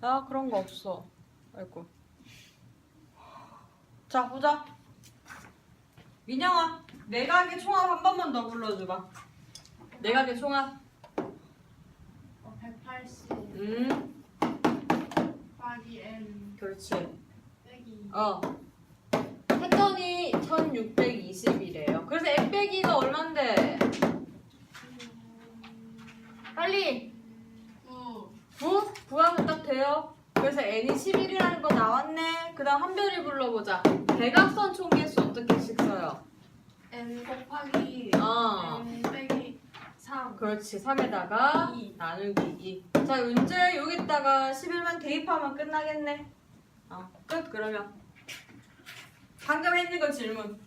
나 그런 거 없어. 아이고. 자, 보자. 민영아, 내각의 총합 한 번만 더 불러줘봐. 내각의 총합. 어, 180 음, 곱하기 n 그렇지. 빼기 어. 했더니 1620이래요. 그래서 n 빼기가 얼만데? 빨리! 9 9? 9하면 딱 돼요. 그래서 n이 11이라는 거 나왔네. 그 다음 한별이 불러보자. 대각선 총계수 어떻게씩 써요? n 곱하기 어. n 빼기 3 그렇지. 3에다가 이. 나누기 2. 자, 은재 여기다가 11만 대입하면 끝나겠네. 어, 끝 그러면. 방금 했는 거 질문.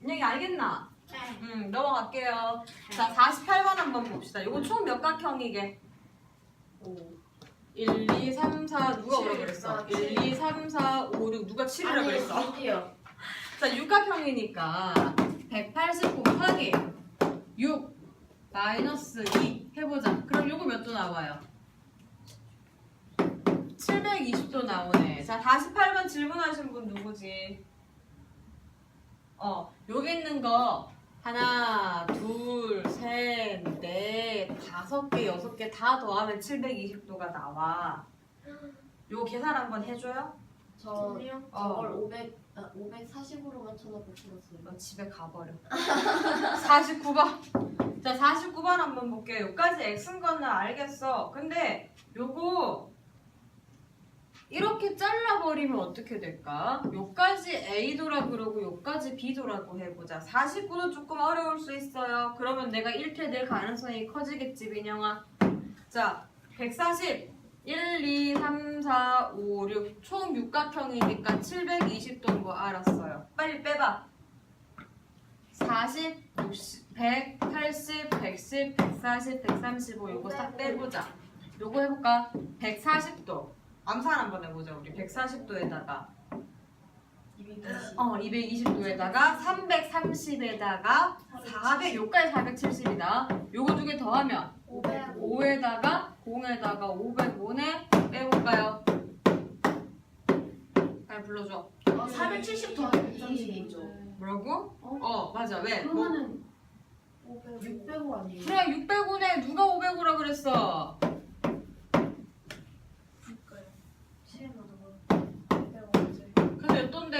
인영이 알겠나? 네. 음, 넘어갈게요. 자, 48번 한번 봅시다. 이거 총몇 각형이게? 5 1, 2, 3, 4 누가 칠. 그랬어? 아, 1, 2, 3, 4, 5, 6 누가 7이라 그랬어? 어디요? 자, 육각형이니까 180 곱하기 6 마이너스 2 해보자. 그럼 요거 몇 도 나와요? 720도 나오네. 자, 48번 질문하신 분 누구지? 어, 여기 있는 거 하나, 둘, 셋, 넷, 다섯 개, 여섯 개 다 더하면 720도가 나와. 요거 계산 한번 해줘요? 저 아니요 어. 저걸 500 아, 540으로만 쳐놓고 풀었어요. 너 집에 가버려. 49번. 자, 49번 한번 볼게요. 여기까지 X인 거는 알겠어. 근데 요거 이렇게 잘라버리면 어떻게 될까? 요까지 A도라 그러고 요까지 B도라고 해보자. 49도 조금 어려울 수 있어요. 그러면 내가 1퇴 될 가능성이 커지겠지, 민영아. 자, 140. 1, 2, 3, 4, 5, 6. 총 육각형이니까 720도인 거 알았어요. 빨리 빼봐. 40, 60, 180, 110, 140, 135 요거 싹 빼보자. 요거 해볼까? 140도. 암산 한번 해보자 우리. 140도에다가 220어 220도에다가 330에다가 400 요까지 470이다. 요거 두 개 더하면 500 5에다가 0에다가 505네 빼볼까요? 빨리 불러줘. 어, 470 더하면 135죠. 뭐라고? 어? 어 맞아 왜? 뭐, 그러면은 500 605 아니에요? 그래 605네 누가 505라 그랬어?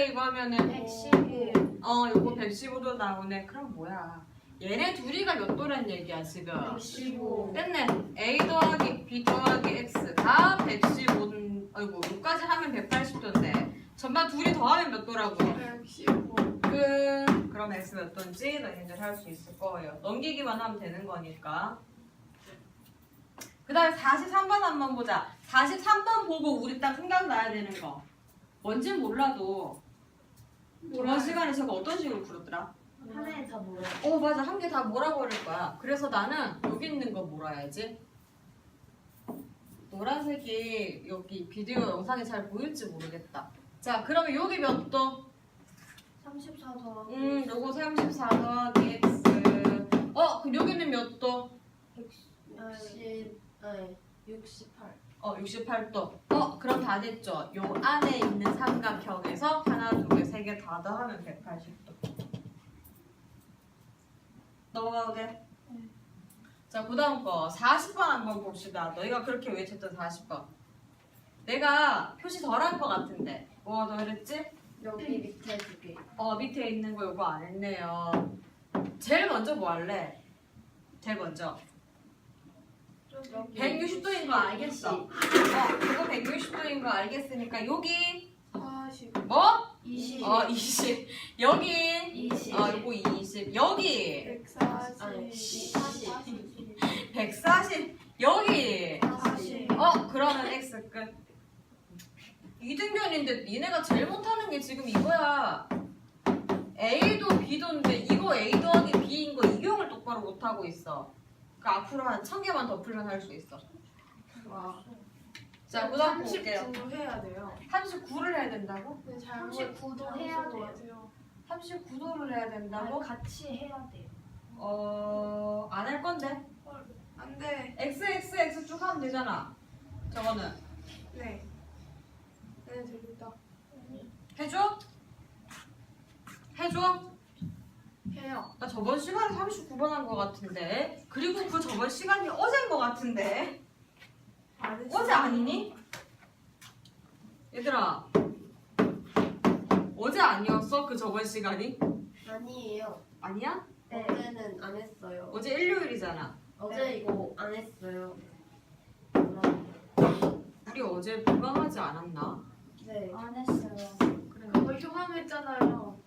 이거 하면은 뭐 115. 어 요거 115도 나오네. 그럼 뭐야? 얘네 둘이가 몇 도란 얘기야 지금? 115. 끝내. A 더하기 B 더하기 X 다 115. 아이고 6까지 하면 180도인데 전반 둘이 더하면 몇 도라고? 115. 끝. 그, 그럼 X 몇 도인지 너희들 할 수 있을 거예요. 넘기기만 하면 되는 거니까. 그 다음에 43번 한번 보자. 43번 보고 우리 딱 생각나야 되는 거. 뭔진 몰라도 저번 시간에 저거 어떤 식으로 풀었더라? 하나에 다 몰아요. 어 맞아. 한 개 다 몰아버릴 거야. 그래서 나는 여기 있는 거 몰아야지. 노란색이 여기 비디오 영상에 잘 보일지 모르겠다. 자 그러면 여기 몇 도? 34 더하기 음 요거 34 더하기 x. 어 그럼 여기는 몇 도? 60 네, 68 어 68도. 어 그럼 다 됐죠? 요 안에 있는 삼각형에서 개다 더하면 180도 넘어가도 돼? 자, 그 다음 거 40번 한번 봅시다. 너희가 그렇게 외쳤던 40번. 내가 표시 덜한 거 같은데. 뭐가 더 그랬지? 여기 밑에 두 개. 어, 밑에 있는 거 요거 안 했네요. 제일 먼저 뭐 할래? 제일 먼저. 160도인 거 알겠어. 어, 그거 160도인 거 알겠으니까 여기 40 뭐? 20 어, 20. 여기. 20 어, 요거 20. 여기. 140 아니, 40 140. 여기. 40 어 그러면 x 끝. 이등변인데 니네가 제일 못하는 게 지금 이거야. A도 b도인데 이거 a 더하기 b인 거 이경을 똑바로 못하고 있어. 그 앞으로 한 천 개만 더 풀면 할 수 있어. 와. 자 그 다음 볼게요 39 해야 돼요 39를 해야 된다고? 네, 잘못 39도 해야 잘못 돼요. 같아요. 39도를 해야 된다고? 같이 해야 돼요. 어... 안 할 건데 안 돼. x x x 쭉 하면 되잖아 저거는 네. 네, 재밌다. 해줘? 해줘? 해요. 나 저번 시간에 39번 한 거 같은데 그리고 그 저번 시간이 어제인 거 같은데 어제 아니니? 얘들아 어제 아니었어? 그 저번 시간이? 아니에요. 아니야? 어제는 안 했어요. 어제 일요일이잖아 어제 이거 안 했어요. 우리 어제 보강하지 않았나? 네. 안 했어요. 그래 그거 휴강했잖아요.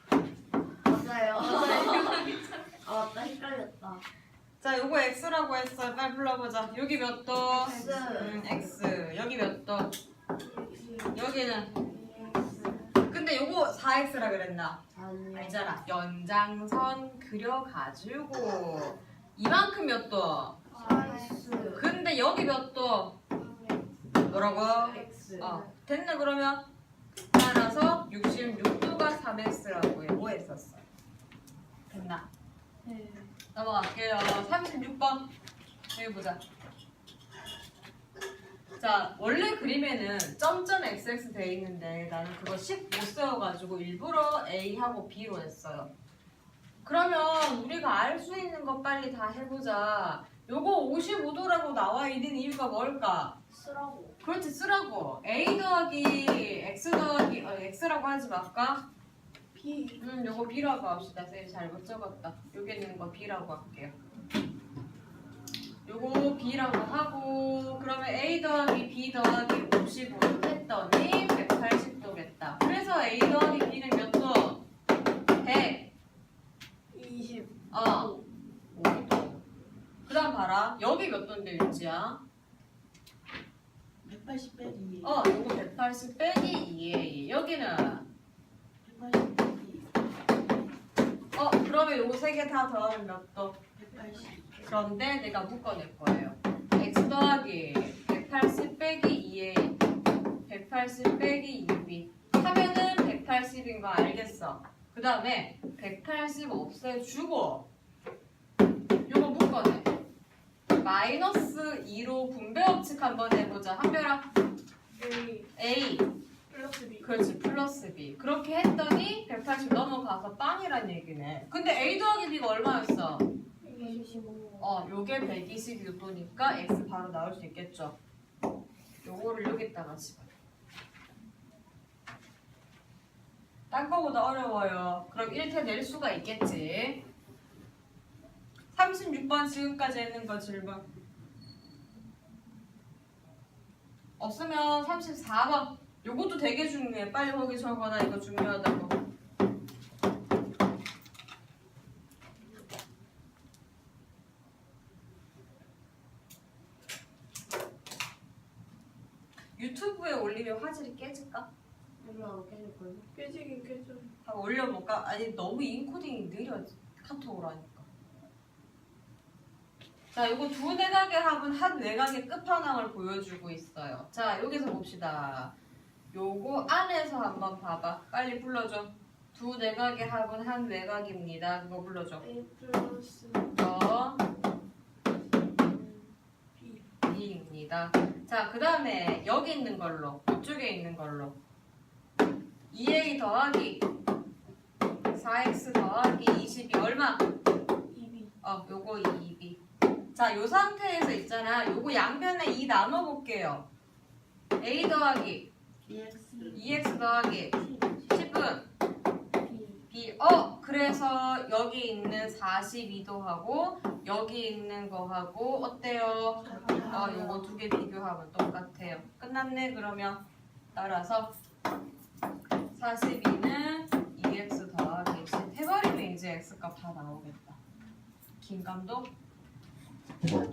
아 맞다 헷갈렸다. 자 요거 x라고 했어 빨리 불러보자 여기 몇 도? X. 음, x 여기 몇 도? 여기는 근데 요거 4x라 그랬나? 알잖아 연장선 그려가지고 이만큼 몇 도? X. 근데 여기 몇 도? 뭐라고? X. 어 됐네 그러면 따라서 66도가 3x라고 뭐 했었어? 됐나? 네. 넘어갈게요 36번 여기 보자 자 원래 그림에는 점점 xx 돼 있는데 나는 그거 식못 세워가지고 일부러 a하고 b로 했어요 그러면 우리가 알 수 있는 거 빨리 다 해보자 요거 55도라고 나와 있는 이유가 뭘까? 쓰라고. 그렇지 쓰라고 a 더하기 x 더하기 어, x라고 하지 말까? B. 음, 요거 B라고 합시다. 쌤이 잘못 적었다. 여기 있는 거 B라고 할게요. 요거 B라고 하고 그러면 A 더하기 B 더하기 55도 했더니 180도겠다. 그래서 A 더하기 B는 몇 도? 100. 20. 어. 5도. 그 다음 봐라. 여기 몇 도인데 윤지야? 180 빼기 어, 요거 180 빼기 2A. 여기는 180 빼기 어, 그러면 요거 세 개 다 더하면 몇 도? 180 그런데 내가 묶어낼 거예요. x 더하기 180 빼기 2a 180 빼기 2b 하면은 180인 거 알겠어. 그 다음에 180 없애주고 요거 묶어내. 마이너스 2로 분배 법칙 한번 해보자. 한별아 A. a 플러스 B. 그렇지 플러스 b 그렇게 했더니 180 넘어가서 빵이란 얘기네. 근데 a 더하기 b가 얼마였어? 125. 어, 요게 126도니까 x 바로 나올 수 있겠죠. 요거를 여기다가 집어. 딴 거보다 어려워요. 그럼 1태 낼 수가 있겠지. 36번 지금까지 했는 거 질문. 없으면 34번. 요것도 되게 중요해. 빨리 거기 적어놔. 이거 중요하다고. 유튜브에 올리면 화질이 깨질까? 별로 안 깨질걸요? 깨지긴 깨져. 한번 올려볼까? 아니 너무 인코딩이 느려 카톡으로 하니까 자 요거 두 내각의 합은 한 내각의 끝판왕을 보여주고 있어요 자 여기서 봅시다 요거 안에서 한번 봐봐 빨리 불러줘 두 내각의 합은 한 내각입니다 그거 불러줘 A 플러스 저 B. B입니다 자 그 다음에 여기 있는 걸로 이쪽에 있는 걸로 2A 더하기 4X 더하기 20이 얼마? 2B. 어, 요거 2B. 자, 요 상태에서 있잖아. 요거 양변에 2 나눠 볼게요. A 더하기 2X 더하기 10은 B. 어, 그래서 여기 있는 42도하고 여기 있는 거하고 어때요? 어, 요거 두 개 비교하면 똑같아요. 끝났네, 그러면. 따라서 42는 2x 더하기 10 해버리면 이제 x값 다 나오겠다. 긴 감독? 눌러